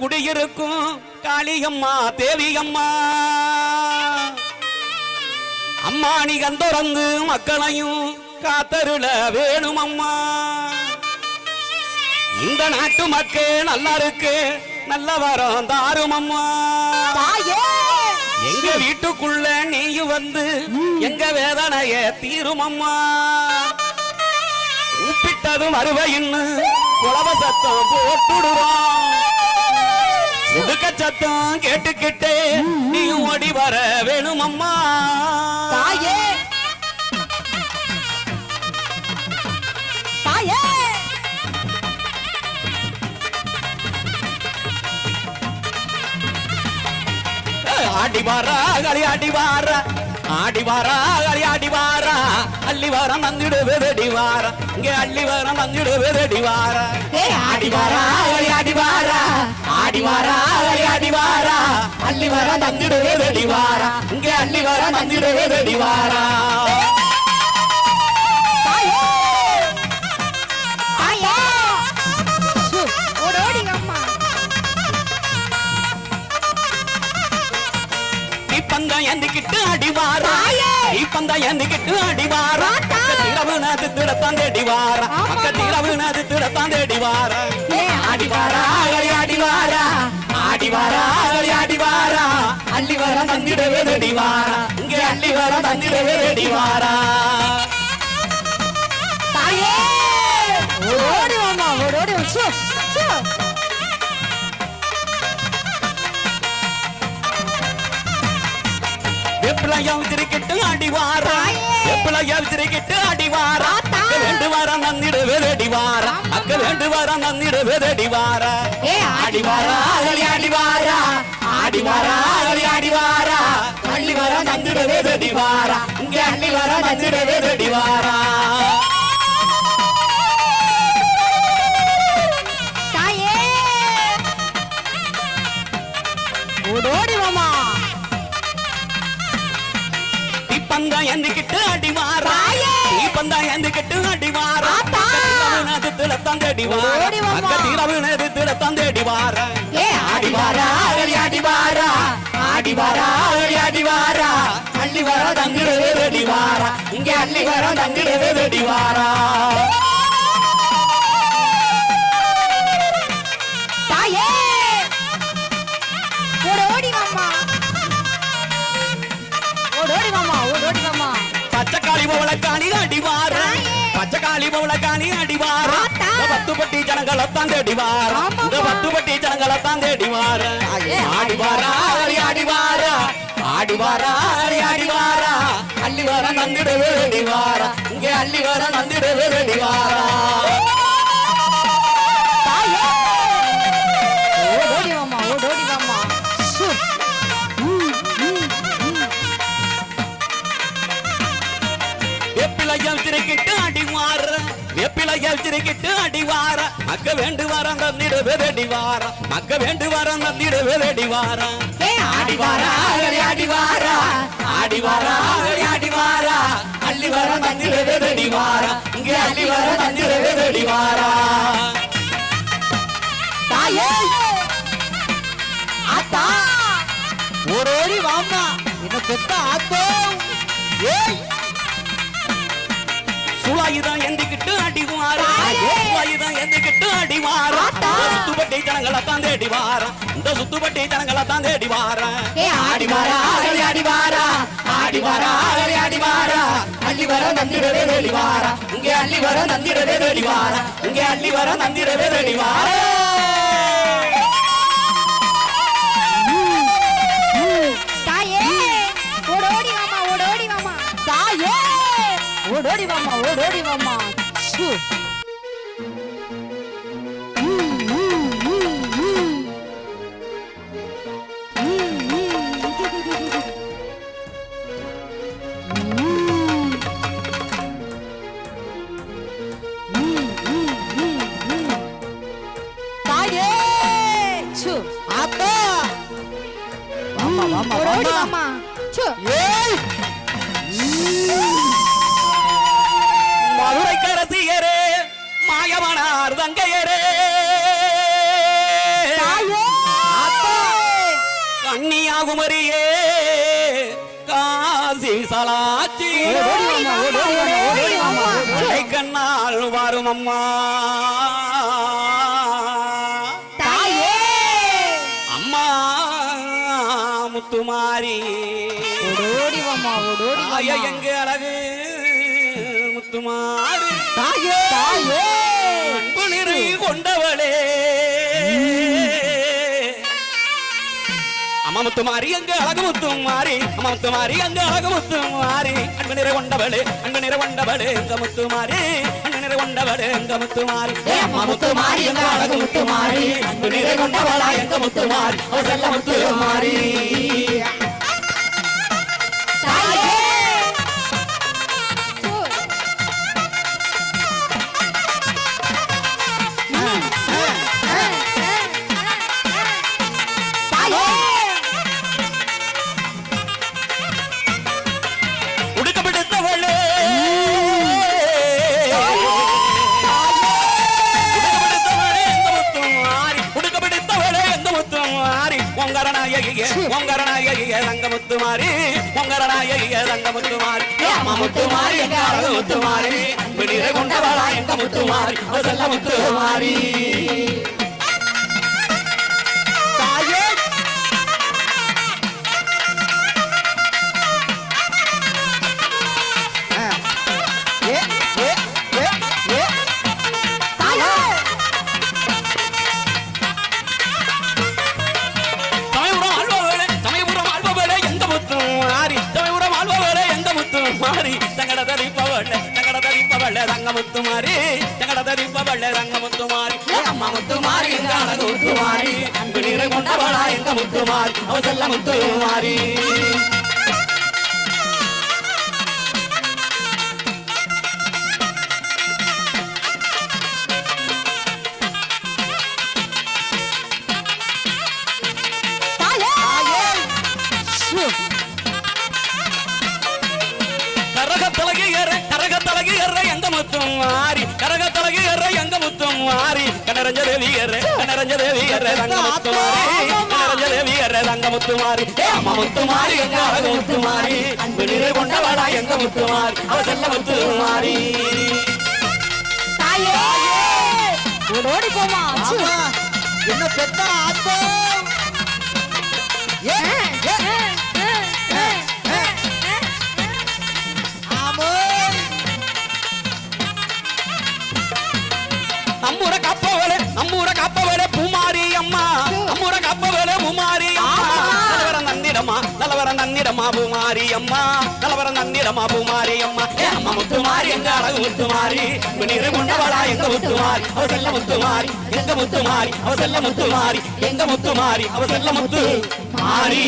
குடியிருக்கும் காளியம்மா தேவியம்மா. அம்மா நீ கந்தொறந்து மக்களையும் காத்தருள வேணும் அம்மா இந்த நாட்டு மக்கள் நல்லா இருக்கு நல்ல வரம் தாரும் அம்மா எங்க வீட்டுக்குள்ள நீயும் வந்து எங்க வேதனைய தீரும் அம்மா உப்பிட்டதும் அறுவையின்னு குலவ சத்தம் போட்டுடுறோம் சுடுக்க சத்தம் கேட்டுக்கிட்டே நீ ஓடி வர வேணும் அம்மா தாயே. தாயே. ஆடி வாரா களி ஆடி வாரா. ஆடி வாரா களி ஆடி வாரா அள்ளி வாரம் நந்திடு வெதடி வாரா இங்க அள்ளி வாரம் நந்திடு வெதடி வாரா ஆடி வாரா களி ஆடி வாரா ஆடி வாரா களி ஆடி வாரா அள்ளி வாரம் நந்திடு வெதடி வாரா இங்க அள்ளி வாரம் நந்திடு வெதடி வாரா தாயே! இப்பந்தா எந்திக்கிட்டு அடி வாரா தாத்தா! தீரவு நாது திடத்தான் தேடி வாரா ஆமா, அக்க தீரவு நாது திடத்தான் தேடி வாரா ஏய், ஆடி வாரா அகழி ஆடி வாரா ஆடி வாரா அகழி ஆடி வாரா அள்ளி வர தந்திடவே ரெடி வாரா இங்கே அள்ளி வர தந்திடவே ரெடி வாரா தாயே ஓடோடி அம்மா ஓடோடி சு. வெப்பிலையம் திருக்கிட்டு அடி வாரா? தாயே! வெப்பிலையம் திருக்கிட்டு அடி வாரா? தாத்தா! அக்க வேண்டு வாரா நந்திடவே ரெடி வாரா. ஆமா. அக்க வேண்டு வாரா நந்திடவே ரெடி வாரா. ஏய், ஆடி வாரா அகழி ஆடி வாரா. ஆடி வாரா அகழி ஆடி வாரா. அள்ளி வர நந்திடவே ரெடி வாரா. இங்கே அள்ளி வர நந்திடவே ரெடி வாரா. தாயே. ஓடோடி மாமா. அக்க தீரவு நேரத்துலத்தான் தேடி வாரா. ஏ ஆடி வாரா அகழி ஆடி வாரா. ஆடி வாரா அகழி ஆடி வாரா. அள்ளி வர தங்கிடவே ரெடி வாரா. இங்கே அள்ளி வர தங்கிடவே ரெடி தேடி வாரா ஆமாம்மா. இந்த பத்துப்பட்டி ஜனங்களத்தான் தேடி வாரா தாயே! ஆடி வாரா அகழி ஆடி வாரா ஆடி வாரா அகழி ஆடி வாரா அள்ளி வர நந்திடவே ரெடி வாரா இங்கே அள்ளி வர நந்திடவே ரெடி திருக்கிட்டு அடிவார வார. வெப்பிலையம் திருக்கிட்டு அடிவார மக்க வேண்டு வர நந்திட வெதடி வார. மக்க வேண்டு வர நந்திட வெதடி வார. ஏ அடிவாரா வாரா அகழி அள்ளி வர நந்திட வெதடிவாரா இங்கே அள்ளி வர நந்திட வெதடிவாரா தாயே! ஆத்தா! ஒரு ஓடி வாமா என்ன பெத்த ஆத்தோ? ஏய்! சுளாயுதான் எந்திக்கிட்டு அடி வாரா தாயே! சுளாயுதான் எந்திக்கிட்டு அடி வாரா ஆத்தா! இந்த சுத்துப்பட்டி ஜனங்களை தான் தேடி வாரா இந்த சுத்துப்பட்டி ஜனங்களை தான் தேடி வாரா ஆடி வாரா அகழி ஆடி வாரா. ஆடி வாரா அகழி ஆடி வாரா. அள்ளி வர நந்திடவே ரெடி வாரா. இங்கே அள்ளி வர நந்திடவே ரெடி வாரா. இங்கே அள்ளி வர நந்திடவே ரெடி வாரா. 투. 나예 추 아빠! 와마 와마 와마. 추 예. உடையவனார் தங்கையரே. கன்னியாகுமரியே. காசி சலாச்சி. கண்ணால் வரும் அம்மா அம்மா முத்துமாரி. எங்க அழகு முத்துமாரி. தாயே! தாயே! உயிரை கொண்டவளே. அம்மா மாறி அங்கு அழகு மாறி அம்மா மாறி அங்கு அழகு மாறி. அன்பு நிற கொண்டவளே அன்பு நிற கொண்டவளே எங்க முத்துமாரி அன்பு நிற கொண்டவளே எங்க முத்துமாரி ஏ அம்மா முத்துமாரி எங்க அழகு முத்துமாரி அன்பு நிறை கொண்டவளா எங்க முத்துமாரி அவள் செல்ல முத்துமாரி தாயே ரங்க முத்துமாரி பொங்கரநாயகிய முத்துமாரி முத்துமாரி எங்க அழகு முத்துமாரி கொண்டவளா எங்க முத்துமாரி செல்ல முத்துமாரி. ரங்க முத்துமாரி அம்மா முத்துமாரி எங்க அழகு முத்துமாரி அன்பு நீரை கொண்டவளா எங்க முத்துமாரி. அவ செல்ல எங்க எங்க முத்தும் மாறி கனரஞ்ச தேவியற கனரஞ்ச தேவியற ரங்க முத்து மாறி கனரஞ்ச தேவியற ரங்க முத்து மாறி. ஏ அம்மா முத்து மாறி எங்க அழகு முத்து மாறி. அன்பு நிறை கொண்டவளா எங்க முத்து மாறி. அவ செல்ல முத்து மாறி. தாயே! ஓடோடி போமா. என்ன பெத்த ஆத்தோ? நன்னிடமா நல்லவர நன்னிடமா பூமாரி அம்மா நல்லவர நன்னிடமா பூமாரி அம்மா ஏ அம்மா முத்துமாரி எங்க அழகு முத்துமாரி. நீரு கொண்டவளா எங்க முத்துமாரி? அவ செல்ல முத்துமாரி. எங்க முத்துமாரி? அவ செல்ல முத்துமாரி. எங்க முத்துமாரி? அவ செல்ல முத்து மாரி